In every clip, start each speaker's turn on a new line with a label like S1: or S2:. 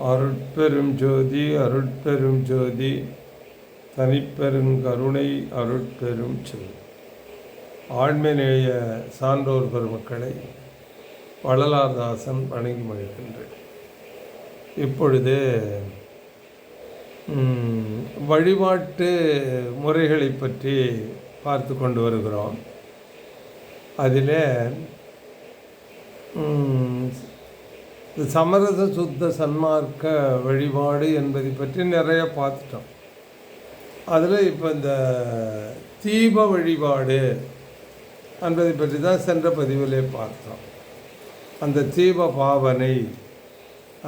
S1: அருட்பெரும் ஜோதி அருட்பெரும் ஜோதி தனிப்பெருங்கருணை அருட்பெரும் ஜோதி ஆண்மைநேய சான்றோர் பெருமக்களை வள்ளலார்தாசன் வணங்கி மகிழ்கின்றேன். இப்பொழுது வழிபாட்டு முறைகளை பற்றி பார்த்து கொண்டு வருகிறோம். அதில் இந்த சமரச சுத்த சன்மார்க்க வழிபாடு என்பதை பற்றி நிறைய பார்த்துட்டோம். அதில் இப்போ இந்த தீப வழிபாடு என்பதை பற்றி தான் சென்ற பதிவிலே பார்த்தோம். அந்த தீப பாவனை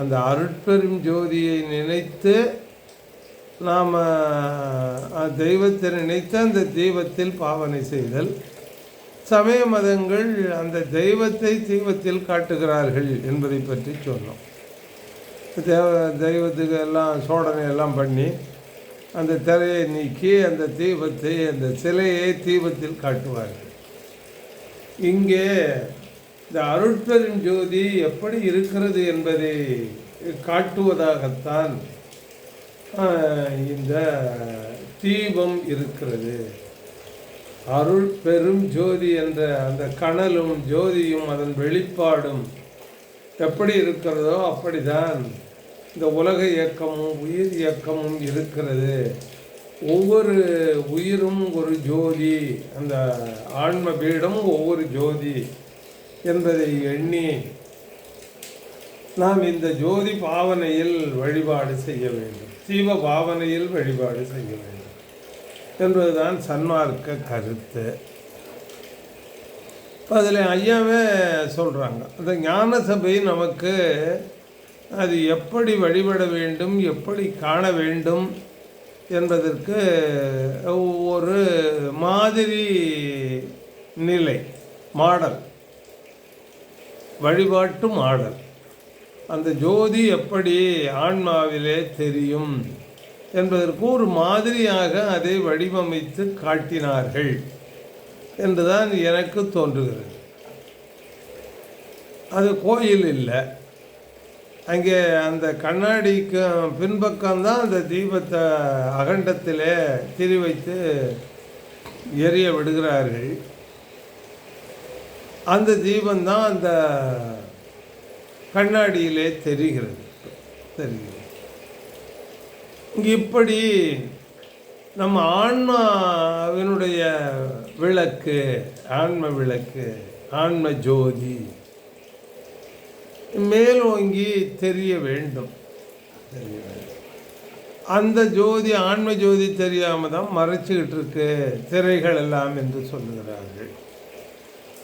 S1: அந்த அருட்பெரும் ஜோதியை நினைத்து நாம் தெய்வத்தை நினைத்து அந்த தெய்வத்தில் பாவனை செய்தல் சமய மதங்கள் அந்த தெய்வத்தை தெய்வத்தில் காட்டுகிறார்கள் என்பதை பற்றி சொன்னோம். தேவ தெய்வத்துக்கு எல்லாம் சோடனை எல்லாம் பண்ணி அந்த திரையை நீக்கி அந்த தீபத்தை அந்த சிலையை தீபத்தில் காட்டுவார்கள். இங்கே இந்த அருட்பெரும் ஜோதி எப்படி இருக்கிறது என்பதை காட்டுவதாகத்தான் இந்த தீபம் இருக்கிறது. அருள் பெரும் ஜோதி என்ற அந்த கனலும் ஜோதியும் அதன் வெளிப்பாடும் எப்படி இருக்கிறதோ அப்படிதான் இந்த உலக இயக்கமும் உயிர் இயக்கமும் இருக்கிறது. ஒவ்வொரு உயிரும் ஒரு ஜோதி அந்த ஆன்ம பீடம் ஒவ்வொரு ஜோதி என்பதை எண்ணி நாம் இந்த ஜோதி பாவனையில் வழிபாடு செய்ய வேண்டும். தீப பாவனையில் வழிபாடு செய்ய வேண்டும். என்பதுதான் சன்மார்க்க கருத்து. அதில் ஐயாவே சொல்கிறாங்க அந்த ஞான சபை நமக்கு அது எப்படி வழிபட வேண்டும் எப்படி காண வேண்டும் என்பதற்கு ஒரு மாதிரி நிலை மாடல் வழிபாட்டு மாடல். அந்த ஜோதி எப்படி ஆன்மாவிலே தெரியும்? என்பதற்கு ஒரு மாதிரியாக அதை வடிவமைத்து காட்டினார்கள் என்றுதான் எனக்கு தோன்றுகிறது. அது கோயில் இல்லை. அங்கே அந்த கண்ணாடிக்கு பின்பக்கம்தான் அந்த தீபத்தை அகண்டத்திலே திரி வைத்து எரிய விடுகிறார்கள். அந்த தீபம்தான் அந்த கண்ணாடியிலே தெரிகிறது. தெரிகிறது. இப்படி நம்ம ஆன்மாவினுடைய விளக்கு ஆன்ம விளக்கு ஆன்ம ஜோதி மேலோங்கி தெரிய வேண்டும் தெரிய வேண்டும். அந்த ஜோதி ஆன்ம ஜோதி தெரியாமல் தான் மறைச்சிக்கிட்டு இருக்கு திரைகள் எல்லாம் என்று சொல்லுகிறார்கள்.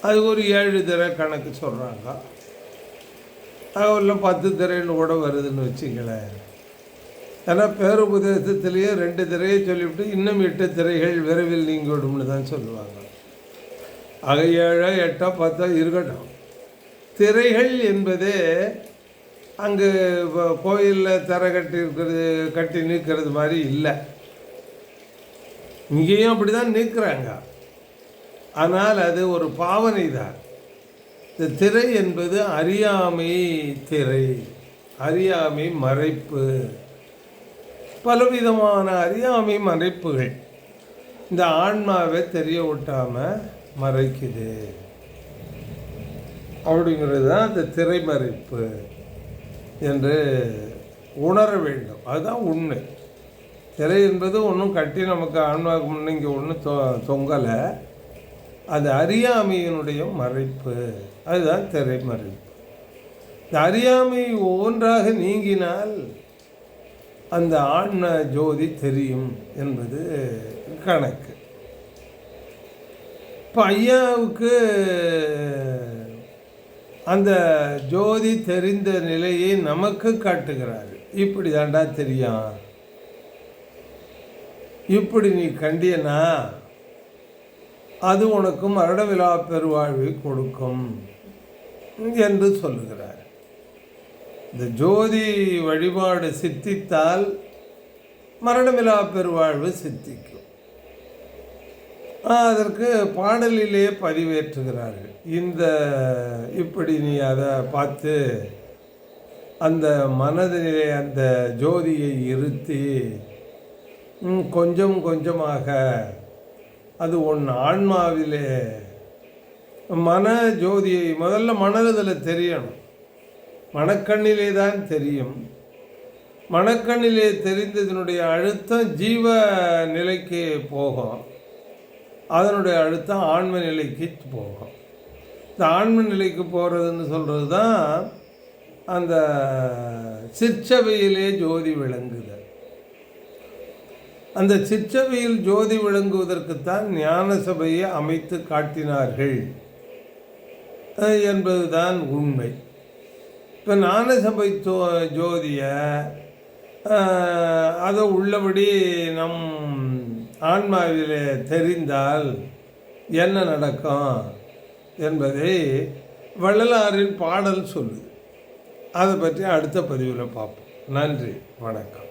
S1: அது ஒரு ஏழு திரை கணக்கு சொல்கிறாங்க அதில் பத்து திரைன்னு கூட வருதுன்னு வச்சுங்களேன் ஏன்னா பேருபதேசத்திலேயே ரெண்டு திரையை சொல்லிவிட்டு இன்னும் எட்டு திரைகள் விரைவில் நீங்கிவிடும்னு தான் சொல்லுவாங்க. ஆக ஏழோ எட்டோ பத்தோ இருக்கட்டும் திரைகள் என்பது அங்கு கோயிலில் திரை கட்டி இருக்கிறது கட்டி நிற்கிறது மாதிரி இல்லை. இங்கேயும் அப்படி தான் நிற்கிறாங்க ஆனால் அது ஒரு பாவனை தான். இந்த திரை என்பது அறியாமை திரை அறியாமை மறைப்பு. பலவிதமான அறியாமை மறைப்புகள். இந்த ஆன்மாவை தெரிய விட்டாமல் மறைக்குது. அப்படிங்கிறது தான் இந்த திரைமறைப்பு என்று உணர வேண்டும். அதுதான் உண்மை. திரை என்பது ஒன்றும் கட்டி நமக்கு ஆன்மாவுக்கு முன்னே இங்கே ஒன்றும் தொ தொங்கலை. அது அறியாமையினுடைய மறைப்பு. அதுதான் திரைமறைப்பு இந்த அறியாமை ஒவ்வொன்றாக நீங்கினால் அந்த ஆன்ம ஜோதி தெரியும் என்பது கணக்கு. இப்போ ஐயாவுக்கு அந்த ஜோதி தெரிந்த நிலையை நமக்கு காட்டுகிறார். இப்படி தாண்டா தெரியும். இப்படி நீ கண்டியனா? அது உனக்கு மரணவிழா பெருவாழ்வை கொடுக்கும் என்று சொல்லுகிறார். இந்த ஜோதி வழிபாடு சித்தித்தால் மரணமிலா பெருவாழ்வு சித்திக்கும். அதற்கு பாடலிலே பதிவேற்றுகிறார்கள். இந்த இப்படி நீ அதை பார்த்து அந்த மனதிலே அந்த ஜோதியை இருத்தி கொஞ்சம் கொஞ்சமாக அது உன் ஆன்மாவிலே மன ஜோதியை முதல்ல மனதில் தெரியணும். மனக்கண்ணிலே தான் தெரியும். மனக்கண்ணிலே தெரிந்ததனுடைய அழுத்தம் ஜீவ நிலைக்கு போகும். அதனுடைய அழுத்தம் ஆன்ம நிலைக்கு போகும். இந்த ஆன்ம நிலைக்கு போகிறதுன்னு சொல்கிறது தான் அந்த சிற்சபையிலே ஜோதி விளங்குதல் அந்த சிற்றவையில் ஜோதி விளங்குவதற்குத்தான் ஞான சபையை அமைத்து காட்டினார்கள். என்பதுதான் உண்மை. இப்போ ஞானசபை ஜோ ஜோதியை அதை உள்ளபடி நம் ஆன்மாவிலே தெரிந்தால் என்ன நடக்கும் என்பதை வள்ளலாரின் பாடல் சொல்லுது. அதை பற்றி அடுத்த பதிவில் பார்ப்போம். நன்றி. வணக்கம்.